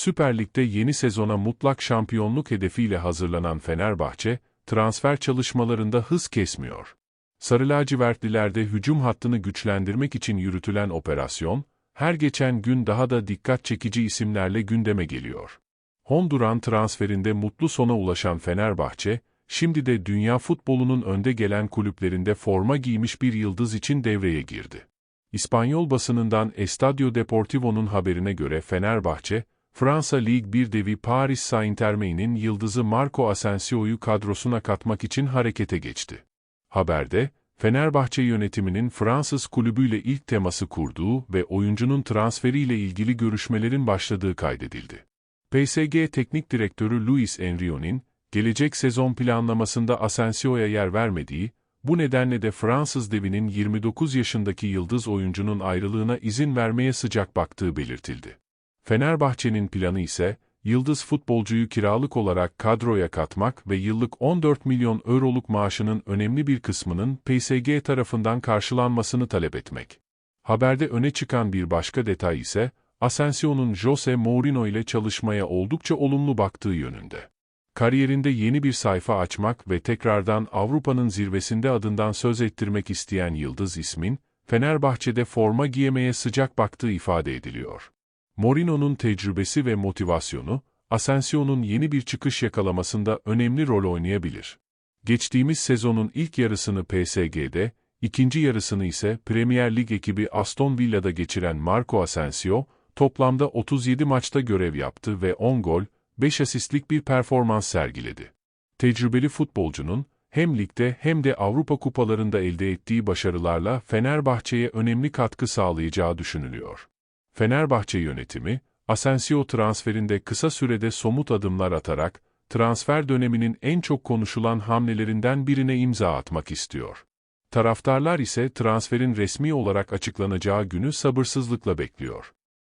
Süper Lig'de yeni sezona mutlak şampiyonluk hedefiyle hazırlanan Fenerbahçe, transfer çalışmalarında hız kesmiyor. Sarı lacivertlilerde hücum hattını güçlendirmek için yürütülen operasyon, her geçen gün daha da dikkat çekici isimlerle gündeme geliyor. Honduran transferinde mutlu sona ulaşan Fenerbahçe, şimdi de dünya futbolunun önde gelen kulüplerinde forma giymiş bir yıldız için devreye girdi. İspanyol basınından Estadio Deportivo'nun haberine göre Fenerbahçe, Fransa Lig 1 devi Paris Saint-Germain'in yıldızı Marco Asensio'yu kadrosuna katmak için harekete geçti. Haberde, Fenerbahçe yönetiminin Fransız kulübüyle ilk teması kurduğu ve oyuncunun transferiyle ilgili görüşmelerin başladığı kaydedildi. PSG Teknik Direktörü Luis Enrio'nun, gelecek sezon planlamasında Asensio'ya yer vermediği, bu nedenle de Fransız devinin 29 yaşındaki yıldız oyuncunun ayrılığına izin vermeye sıcak baktığı belirtildi. Fenerbahçe'nin planı ise, yıldız futbolcuyu kiralık olarak kadroya katmak ve yıllık 14 milyon euroluk maaşının önemli bir kısmının PSG tarafından karşılanmasını talep etmek. Haberde öne çıkan bir başka detay ise, Asensio'nun Jose Mourinho ile çalışmaya oldukça olumlu baktığı yönünde. Kariyerinde yeni bir sayfa açmak ve tekrardan Avrupa'nın zirvesinde adından söz ettirmek isteyen Yıldız ismin, Fenerbahçe'de forma giyemeye sıcak baktığı ifade ediliyor. Mourinho'nun tecrübesi ve motivasyonu, Asensio'nun yeni bir çıkış yakalamasında önemli rol oynayabilir. Geçtiğimiz sezonun ilk yarısını PSG'de, ikinci yarısını ise Premier Lig ekibi Aston Villa'da geçiren Marco Asensio, toplamda 37 maçta görev yaptı ve 10 gol, 5 asistlik bir performans sergiledi. Tecrübeli futbolcunun, hem ligde hem de Avrupa kupalarında elde ettiği başarılarla Fenerbahçe'ye önemli katkı sağlayacağı düşünülüyor. Fenerbahçe yönetimi, Asensio transferinde kısa sürede somut adımlar atarak, transfer döneminin en çok konuşulan hamlelerinden birine imza atmak istiyor. Taraftarlar ise transferin resmi olarak açıklanacağı günü sabırsızlıkla bekliyor.